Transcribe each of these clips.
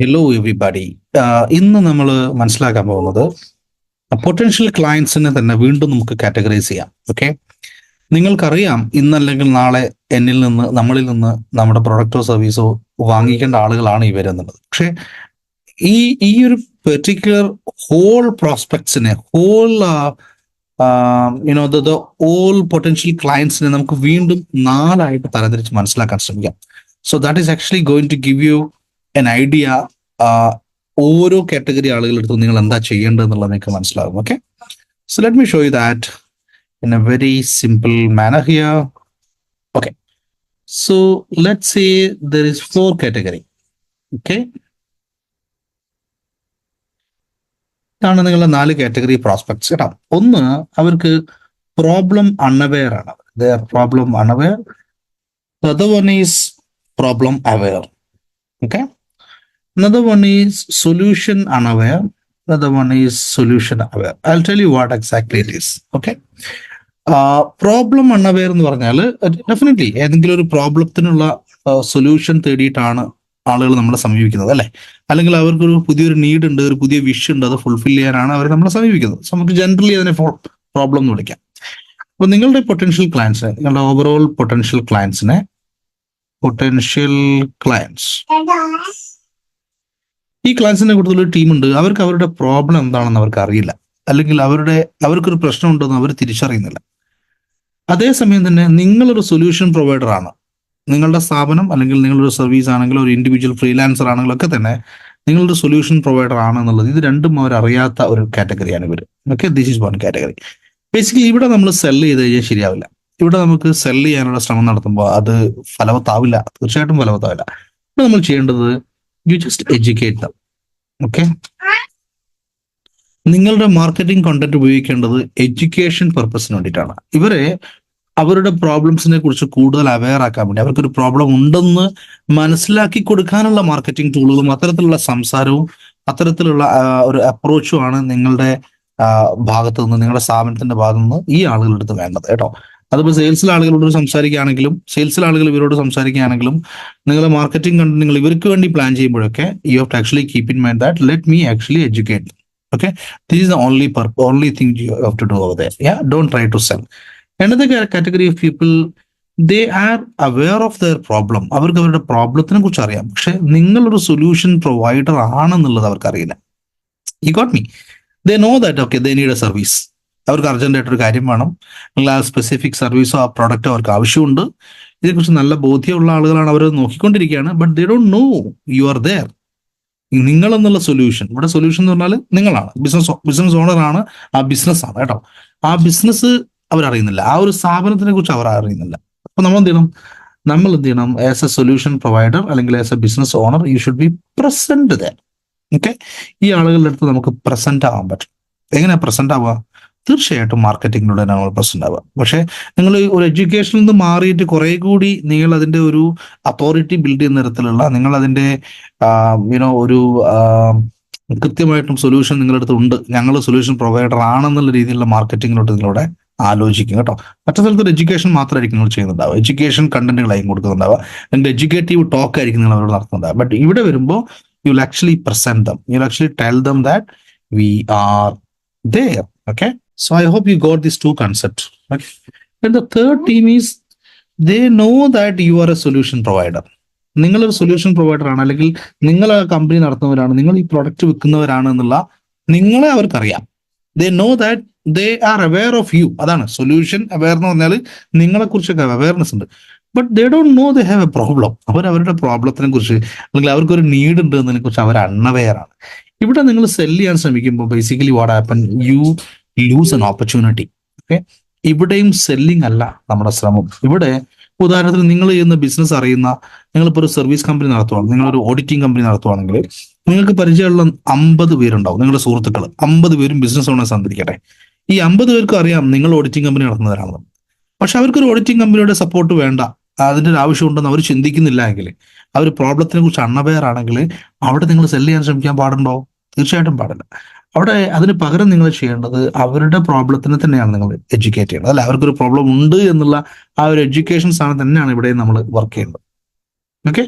Hello everybody ഇന്ന് നമ്മൾ മനസ്സിലാക്കാൻ പോകുന്നത് പൊട്ടൻഷ്യൽ ക്ലയൻസിനെ തന്നെ വീണ്ടും നമുക്ക് കാറ്റഗറൈസ് ചെയ്യാം ഓക്കെ നിങ്ങൾക്കറിയാം ഇന്നല്ലെങ്കിൽ നാളെ എന്നിൽ നിന്ന് നമ്മളിൽ നിന്ന് നമ്മുടെ പ്രൊഡക്റ്റോ സർവീസോ വാങ്ങിക്കേണ്ട ആളുകളാണ് ഇവരെന്നുള്ളത് പക്ഷേ ഈ ഈ ഒരു particular whole പ്രോസ്പെക്ട്സിനെ whole you know the all potential ക്ലയൻസിനെ നമുക്ക് വീണ്ടും നാലായിട്ട് തരംതിരിച്ച് മനസ്സിലാക്കാൻ ശ്രമിക്കാം. So that is actually going to give you an idea ഓരോ കാറ്റഗറി ആളുകളെടുത്ത് നിങ്ങൾ എന്താ ചെയ്യേണ്ടത് എന്നുള്ളത് നിങ്ങൾക്ക് മനസ്സിലാകും okay so let me show you that in a very simple manner here okay so let say there is four category okay ഇതാണ് നിങ്ങളുടെ നാല് കാറ്റഗറി പ്രോസ്പെക്ട്സ് കേട്ടോ? ഒന്ന് അവർക്ക് പ്രോബ്ലം അൺഅവെയർ ആണ്. Problem unaware problem aware okay? Another one is solution unaware. Another one is solution aware. I'll tell you what exactly it is okay? Problem unaware എന്ന് പറഞ്ഞാൽ definitely ഏതെങ്കിലും ഒരു പ്രോബ്ലത്തിനുള്ള സൊല്യൂഷൻ തേടിയിട്ടാണ് ആളുകൾ നമ്മളെ സമീപിക്കുന്നത് അല്ലെ? അല്ലെങ്കിൽ അവർക്കൊരു പുതിയൊരു നീഡ് ഉണ്ട് ഒരു പുതിയ വിഷ് ഉണ്ട് അത് ഫുൾഫിൽ ചെയ്യാനാണ് അവർ നമ്മളെ സമീപിക്കുന്നത്. നമുക്ക് ജനറലി അതിനെ പ്രോബ്ലം എന്ന് വിളിക്കാം. അപ്പൊ നിങ്ങളുടെ പൊട്ടൻഷ്യൽ ക്ലയൻസിനെ നിങ്ങളുടെ ഓവറോൾ പൊട്ടൻഷ്യൽ ക്ലയൻസിനെ പൊട്ടൻഷ്യൽ ക്ലയൻസ് ഈ ക്ലയൻസിന്റെ കൂടുതലൊരു ഒരു ടീമുണ്ട് അവർക്ക് അവരുടെ പ്രോബ്ലം എന്താണെന്ന് അവർക്ക് അറിയില്ല. അല്ലെങ്കിൽ അവരുടെ അവർക്കൊരു പ്രശ്നം ഉണ്ടെന്ന് അവർ തിരിച്ചറിയുന്നില്ല. അതേസമയം തന്നെ നിങ്ങളൊരു സൊല്യൂഷൻ പ്രൊവൈഡർ ആണ്. നിങ്ങളുടെ സ്ഥാപനം അല്ലെങ്കിൽ നിങ്ങളൊരു സർവീസ് ആണെങ്കിലും ഒരു ഇൻഡിവിജ്വൽ ഫ്രീലാൻസർ ആണെങ്കിലും ഒക്കെ തന്നെ നിങ്ങളൊരു സൊല്യൂഷൻ പ്രൊവൈഡർ ആണ് എന്നുള്ളത്. ഇത് രണ്ടും അവർ അറിയാത്ത ഒരു കാറ്റഗറിയാണ് ഇവർ okay this is one category basically ഇവിടെ നമ്മൾ സെൽ ചെയ്ത് കഴിഞ്ഞാൽ ശരിയാവില്ല. ഇവിടെ നമുക്ക് സെല്ല് ചെയ്യാനുള്ള ശ്രമം നടത്തുമ്പോൾ അത് ഫലവത്താവില്ല. തീർച്ചയായിട്ടും ഫലവത്താവില്ല. ഇവിടെ നമ്മൾ ചെയ്യേണ്ടത് you just educate them okay നിങ്ങളുടെ മാർക്കറ്റിംഗ് കണ്ടന്റ് ഉപയോഗിക്കേണ്ടത് എഡ്യൂക്കേഷൻ പർപ്പസിന് വേണ്ടിയിട്ടാണ്. ഇവരെ അവരുടെ പ്രോബ്ലംസിനെ കുറിച്ച് കൂടുതൽ അവെയർ ആക്കാൻ വേണ്ടി അവർക്കൊരു പ്രോബ്ലം ഉണ്ടെന്ന് മനസ്സിലാക്കി കൊടുക്കാനുള്ള മാർക്കറ്റിംഗ് ടൂളുകളും അത്തരത്തിലുള്ള സംസാരവും അത്തരത്തിലുള്ള ഒരു അപ്രോച്ചും ആണ് നിങ്ങളുടെ ഭാഗത്തു നിന്ന് നിങ്ങളുടെ സ്ഥാപനത്തിന്റെ ഭാഗത്തു നിന്ന് ഈ ആളുകളുടെ അടുത്ത് വേണ്ടത് കേട്ടോ? അതിപ്പോൾ സെയിൽസിൽ ആളുകളോട് സംസാരിക്കുകയാണെങ്കിലും സെയിൽസിൽ ആളുകൾ ഇവരോട് സംസാരിക്കുകയാണെങ്കിലും നിങ്ങൾ മാർക്കറ്റിംഗ് കണ്ട് നിങ്ങൾ ഇവർക്ക് വേണ്ടി plan ചെയ്യുമ്പോഴൊക്കെ you have to actually keep in mind that let me actually educate okay this is the only only thing you have to do over there don't try to sell another category of people they are aware of the problem അവർക്ക് അവരുടെ പ്രോബ്ലത്തിനെ കുറിച്ച് അറിയാം. പക്ഷെ നിങ്ങളൊരു solution provider ആണെന്നുള്ളത് അവർക്ക് അറിയില്ല. You got me they know that okay they need a service അവർക്ക് ആയിട്ടൊരു കാര്യം വേണം. അല്ലെങ്കിൽ സ്പെസിഫിക് സർവീസോ ആ പ്രോഡക്റ്റോ അവർക്ക് ആവശ്യമുണ്ട്. ഇതിനെക്കുറിച്ച് നല്ല ബോധ്യമുള്ള ആളുകളാണ് അവർ നോക്കിക്കൊണ്ടിരിക്കുകയാണ്. But they don't know you are there നിങ്ങൾ എന്നുള്ള സൊല്യൂഷൻ ഇവിടെ സൊല്യൂഷൻ എന്ന് പറഞ്ഞാൽ നിങ്ങളാണ്. ബിസിനസ് ബിസിനസ് ഓണർ ആണ്. ആ ബിസിനസ് ആണ് കേട്ടോ. ആ ബിസിനസ് അവരറിയുന്നില്ല. ആ ഒരു സ്ഥാപനത്തിനെ കുറിച്ച് അവർ അറിയുന്നില്ല. അപ്പൊ നമ്മൾ എന്ത് ചെയ്യണം? നമ്മൾ എന്ത് ചെയ്യണം? ആസ് എ സൊല്യൂഷൻ പ്രൊവൈഡർ അല്ലെങ്കിൽ as a business owner you should be present there okay ഈ ആളുകളുടെ അടുത്ത് നമുക്ക് പ്രസന്റ് ആവാൻ പറ്റും. എങ്ങനെയാ പ്രസന്റ് ആവുക? തീർച്ചയായിട്ടും മാർക്കറ്റിങ്ങിലൂടെ നമ്മൾ പ്രസന്റ് ഉണ്ടാവുക പക്ഷെ നിങ്ങൾ ഒരു എഡ്യൂക്കേഷനിൽ നിന്ന് മാറിയിട്ട് കുറെ കൂടി നിങ്ങൾ അതിന്റെ ഒരു അതോറിറ്റി ബിൽഡ് ചെയ്യുന്ന തരത്തിലുള്ള നിങ്ങൾ അതിന്റെ യുനോ ഒരു കൃത്യമായിട്ടും സൊല്യൂഷൻ നിങ്ങളുടെ അടുത്ത് ഉണ്ട്. ഞങ്ങൾ സൊല്യൂഷൻ പ്രൊവൈഡർ ആണെന്നുള്ള രീതിയിലുള്ള മാർക്കറ്റിങ്ങിലോട്ട് നിങ്ങളുടെ ആലോചിക്കും കേട്ടോ. മറ്റു സ്ഥലത്ത് എഡ്യൂക്കേഷൻ മാത്രമായിരിക്കും നിങ്ങൾ ചെയ്യുന്നുണ്ടാവുക. എഡ്യൂക്കേഷൻ കണ്ടന്റുകളായിരിക്കും കൊടുക്കുന്നുണ്ടാവുക. അല്ലെങ്കിൽ എഡ്യൂക്കേറ്റീവ് ടോക്ക് ആയിരിക്കും നിങ്ങൾ അവരോട് നടത്തുന്നുണ്ടാവുക. ബട്ട് ഇവിടെ വരുമ്പോൾ you actually present them you actually tell them that we are there. Okay? So i hope you got these two concepts. Okay. And the third team is they know that you are a solution provider. നിങ്ങളൊരു solution provider ആണ് അല്ലെങ്കിൽ നിങ്ങൾ company നടത്തുന്നവരാണ് നിങ്ങൾ ഈ product വിൽക്കുന്നവരാണ് എന്നുള്ള നിങ്ങളെ അവർക്കറിയാം. They know that they are aware of you അതാണ് സൊല്യൂഷൻ അവെയർ എന്ന് പറഞ്ഞാൽ നിങ്ങളെ കുറിച്ചൊക്കെ അവയർനെസ് ഉണ്ട്. But they don't know they have a problem അവർ അവരുടെ പ്രോബ്ലത്തിനെ കുറിച്ച് അല്ലെങ്കിൽ അവർക്കൊരു നീഡ് ഉണ്ട് എന്നതിനെ കുറിച്ച് അവർ അൺഅവെയർ ആണ്. ഇവിടെ നിങ്ങൾ സെൽ ചെയ്യാൻ ശ്രമിക്കുമ്പോൾ basically what happen you lose an opportunity okay ഇവിടെയും സെല്ലിംഗ് അല്ല നമ്മുടെ ശ്രമം. ഇവിടെ ഉദാഹരണത്തിന് നിങ്ങൾ ചെയ്യുന്ന ബിസിനസ് അറിയുന്ന നിങ്ങളിപ്പോൾ ഒരു സർവീസ് കമ്പനി നടത്തുവാണ് നിങ്ങളൊരു ഓഡിറ്റിംഗ് കമ്പനി നടത്തുവാണെങ്കിൽ നിങ്ങൾക്ക് പരിചയമുള്ള അമ്പത് പേരുണ്ടാവും നിങ്ങളുടെ സുഹൃത്തുക്കൾ അമ്പത് പേരും ബിസിനസ് ഓണേഴ്സ് സന്ദരിക്കട്ടെ ഈ അമ്പത് പേർക്കും അറിയാം നിങ്ങൾ ഓഡിറ്റിംഗ് കമ്പനി നടത്തുന്നവരാണെന്ന്. പക്ഷെ അവർക്കൊരു ഓഡിറ്റിംഗ് കമ്പനിയുടെ സപ്പോർട്ട് വേണ്ട. അതിന്റെ ഒരു ആവശ്യമുണ്ടെന്ന് അവർ ചിന്തിക്കുന്നില്ല എങ്കിൽ അവർ പ്രോബ്ലത്തിനെ കുറിച്ച് അണ്ണവെയർ ആണെങ്കിൽ അവിടെ നിങ്ങൾ സെല്ല് ചെയ്യാൻ ശ്രമിക്കാൻ പാടുണ്ടോ? തീർച്ചയായിട്ടും പാടില്ല. അവിടെ അതിന് പകരം നിങ്ങൾ ചെയ്യേണ്ടത് അവരുടെ പ്രോബ്ലത്തിനെ തന്നെയാണ് നിങ്ങൾ എഡ്യൂക്കേറ്റ് ചെയ്യേണ്ടത്. അല്ല അവർക്കൊരു പ്രോബ്ലം ഉണ്ട് എന്നുള്ള ആ ഒരു എഡ്യൂക്കേഷൻ സാധനം തന്നെയാണ് ഇവിടെ നമ്മൾ വർക്ക് ചെയ്യേണ്ടത്. Okay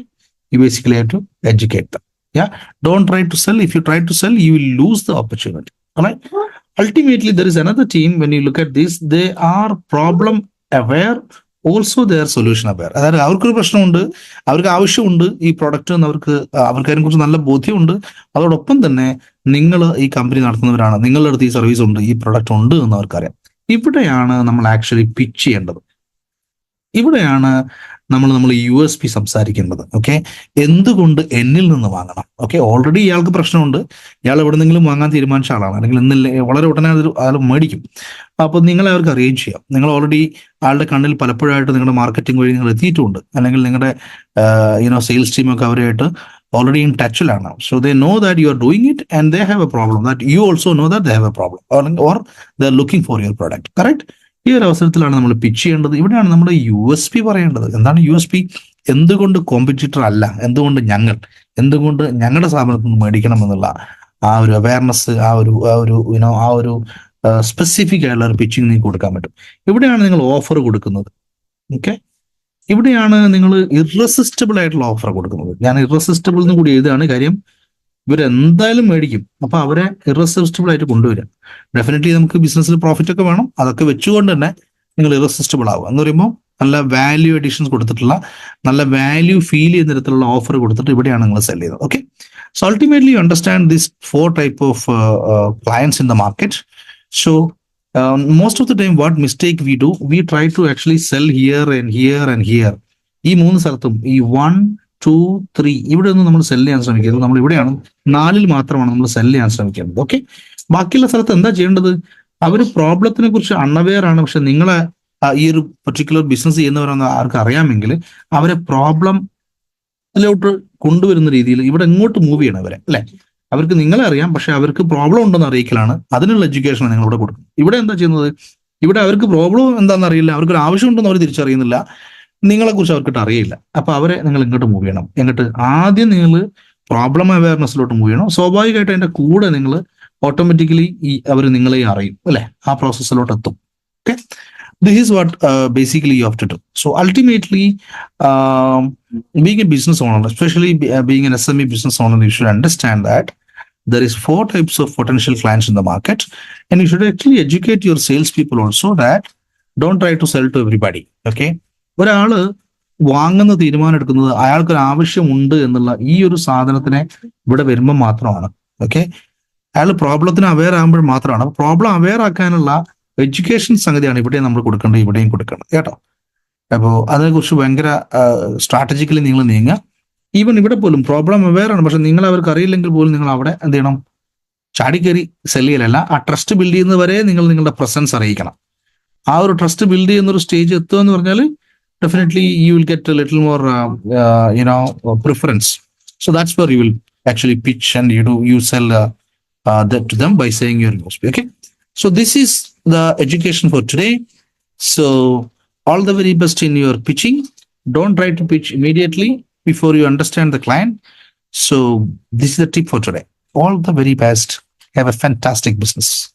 you basically have to educate yeah don't try to sell if you try to sell you will lose the opportunity ultimately there is another team when you look at this they are problem aware also there solution aware അതായത് അവർക്കൊരു പ്രശ്നമുണ്ട് അവർക്ക് ആവശ്യമുണ്ട് ഈ product എന്ന് അവർക്ക് അവർക്ക് അതിനെ കുറിച്ച് നല്ല ബോധ്യമുണ്ട്. അതോടൊപ്പം തന്നെ നിങ്ങൾ ഈ കമ്പനി നടത്തുന്നവരാണ്. നിങ്ങളുടെ അടുത്ത് ഈ സർവീസ് ഉണ്ട് ഈ പ്രൊഡക്റ്റ് ഉണ്ട് എന്ന് അവർക്കറിയാം. ഇവിടെയാണ് നമ്മൾ ആക്ച്വലി പിച്ച് ചെയ്യേണ്ടത്. ഇവിടെയാണ് നമ്മൾ നമ്മൾ യു എസ് പി സംസാരിക്കേണ്ടത് ഓക്കെ എന്തുകൊണ്ട് എന്നിൽ നിന്ന് വാങ്ങണം ഓക്കെ ഓൾറെഡി ഇയാൾക്ക് പ്രശ്നമുണ്ട്. ഇയാൾ എവിടെന്നെങ്കിലും വാങ്ങാൻ തീരുമാനിച്ച ആളാണ്. അല്ലെങ്കിൽ ഇന്നില്ല വളരെ ഉടനെ അതൊരു അയാൾ മേടിക്കും. അപ്പോൾ നിങ്ങൾ അവർക്ക് അറേഞ്ച് ചെയ്യാം. നിങ്ങൾ ഓൾറെഡി ആളുടെ കണ്ണിൽ പലപ്പോഴായിട്ട് നിങ്ങളുടെ മാർക്കറ്റിംഗ് വഴി നിങ്ങൾ എത്തിയിട്ടുണ്ട്. അല്ലെങ്കിൽ നിങ്ങളുടെ യുനോ സെയിൽസ് ടീമൊക്കെ അവരായിട്ട് already in ടച്ചിലാണ് so they know that you are doing it and they have a problem that you also know that they have a problem or the are looking for your product correct ഈ ഒരു അവസരത്തിലാണ് നമ്മൾ pitch ചെയ്യേണ്ടത്. ഇവിടെയാണ് നമ്മുടെ U S P പറയേണ്ടത്. എന്താണ് U S P എന്തുകൊണ്ട് കോമ്പറ്റീറ്റർ അല്ല? എന്തുകൊണ്ട് ഞങ്ങൾ? എന്തുകൊണ്ട് ഞങ്ങളുടെ സ്ഥാപനത്തിൽ നിന്ന് മേടിക്കണം എന്നുള്ള ആ ഒരു അവയർനെസ് ആ ഒരു ആ ഒരു യുനോ ആ ഒരു സ്പെസിഫിക് ആയിട്ടുള്ള ഒരു പിച്ചിങ് നിങ്ങൾക്ക് കൊടുക്കാൻ പറ്റും. ഇവിടെയാണ് നിങ്ങൾ ഓഫർ കൊടുക്കുന്നത്. ഓക്കെ ഇവിടെയാണ് നിങ്ങൾ ഇറസിസ്റ്റബിൾ ആയിട്ടുള്ള ഓഫർ കൊടുക്കുന്നത്. ഞാൻ ഇറസിസ്റ്റബിൾ എന്ന് കൂടി എഴുതുകയാണ്. കാര്യം ഇവരെന്തായാലും മേടിക്കും. അപ്പൊ അവരെ ഇറസിസ്റ്റബിൾ ആയിട്ട് കൊണ്ടുവരാം ഡെഫിനറ്റ്ലി നമുക്ക് ബിസിനസ്സിൽ പ്രോഫിറ്റ് ഒക്കെ വേണം. അതൊക്കെ വെച്ചുകൊണ്ട് തന്നെ നിങ്ങൾ ഇറസിസ്റ്റബിൾ ആവുക. എന്ന് പറയുമ്പോൾ നല്ല വാല്യൂ അഡീഷൻസ് കൊടുത്തിട്ടുള്ള നല്ല വാല്യൂ ഫീൽ ചെയ്യുന്ന തരത്തിലുള്ള ഓഫർ കൊടുത്തിട്ട് ഇവിടെയാണ് നിങ്ങൾ സെൽ ചെയ്യുന്നത്. Okay so ultimately understand this four type of clients in the market so most of the time, what mistake we do, we try to actually sell here and here and here. ഈ മൂന്ന് സ്ഥലത്തും ഈ one two three ഇവിടെ ഒന്നും നമ്മൾ cell ചെയ്യാൻ ശ്രമിക്കരുത്. നമ്മൾ ഇവിടെയാണ് നാലിൽ മാത്രമാണ് നമ്മൾ സെൽ ചെയ്യാൻ ശ്രമിക്കുന്നത്. ഓക്കെ ബാക്കിയുള്ള സ്ഥലത്ത് എന്താ ചെയ്യേണ്ടത്? അവർ പ്രോബ്ലത്തിനെ കുറിച്ച് അൺഅവെയർ ആണ്. പക്ഷെ നിങ്ങളെ ഈ ഒരു പെർട്ടിക്കുലർ ബിസിനസ് ചെയ്യുന്നവരെന്ന് ആർക്ക് അറിയാമെങ്കിൽ അവരെ പ്രോബ്ലത്തിലോട്ട് കൊണ്ടുവരുന്ന രീതിയിൽ ഇവിടെ എങ്ങോട്ട് മൂവ് ചെയ്യണം അവരെ. അല്ലെ? അവർക്ക് നിങ്ങളെ അറിയാം പക്ഷെ അവർക്ക് പ്രോബ്ലം ഉണ്ടെന്ന് അറിയിക്കലാണ്. അതിനുള്ള എഡ്യൂക്കേഷൻ നിങ്ങൾ ഇവിടെ കൊടുക്കും ഇവിടെ എന്താ ചെയ്യുന്നത്? ഇവിടെ അവർക്ക് പ്രോബ്ലം എന്താണെന്ന് അറിയില്ല. അവർക്ക് ഒരു ആവശ്യം ഉണ്ടെന്ന് അവർ തിരിച്ചറിയുന്നില്ല. നിങ്ങളെ കുറിച്ച് അവർക്കിട്ട് അറിയില്ല. അപ്പൊ അവരെ നിങ്ങൾ ഇങ്ങോട്ട് മൂവ് ചെയ്യണം. എന്നിട്ട് ആദ്യം നിങ്ങൾ പ്രോബ്ലം അവയർനെസ്സിലോട്ട് മൂവ് ചെയ്യണം. സ്വാഭാവികമായിട്ട് അതിന്റെ കൂടെ നിങ്ങൾ ഓട്ടോമാറ്റിക്കലി ഈ അവർ നിങ്ങളെ അറിയും. അല്ലെ? ആ പ്രോസസ്സിലോട്ട് എത്തും. Okay this is what basically you have to do so ultimately being a business owner especially being an S M E business owner you should understand that there is four types of potential clients in the market and you should actually educate your salespeople also that don't try to sell to everybody okay? ഒരാൾ വാങ്ങുന്ന തീരുമാനം എടുക്കുന്നത് അയാൾക്ക് ഒരു ആവശ്യമുണ്ട് എന്നുള്ള ഈ ഒരു സാധനത്തിനെ ഇവിടെ വരുമ്പോൾ മാത്രമാണ് ഓക്കെ അയാൾ പ്രോബ്ലത്തിന് അവെയർ ആകുമ്പോൾ മാത്രമാണ്. പ്രോബ്ലം അവെയർ ആക്കാനുള്ള എഡ്യൂക്കേഷൻ സംഗതിയാണ് ഇവിടെയും നമ്മൾ കൊടുക്കേണ്ടത് ഇവിടെയും കൊടുക്കേണ്ടത് കേട്ടോ? അപ്പോൾ അതിനെക്കുറിച്ച് ഭയങ്കര സ്ട്രാറ്റജിക്കലി നിങ്ങൾ നീങ്ങുക. ഈവൻ ഇവിടെ പോലും പ്രോബ്ലം അവെയർ പക്ഷെ നിങ്ങൾ അവർക്ക് അറിയില്ലെങ്കിൽ പോലും നിങ്ങൾ അവിടെ എന്ത് ചെയ്യണം? ചാടിക്കേറി സെല്ല് ചെയ്യലല്ല ആ ട്രസ്റ്റ് ബിൽഡ് ചെയ്യുന്നത് വരെ നിങ്ങൾ നിങ്ങളുടെ പ്രസൻസ് അറിയിക്കണം. ആ ഒരു ട്രസ്റ്റ് ബിൽഡ് ചെയ്യുന്ന ഒരു സ്റ്റേജ് എത്തുക എന്ന് പറഞ്ഞാൽ definitely you will get little more you know preference so that's where you will actually pitch and you do you sell to them by saying your news okay so this is the education for today so all the very best in your pitching. Don't try to pitch immediately. Before you understand the client. So, this is the tip for today. All the very best. Have a fantastic business.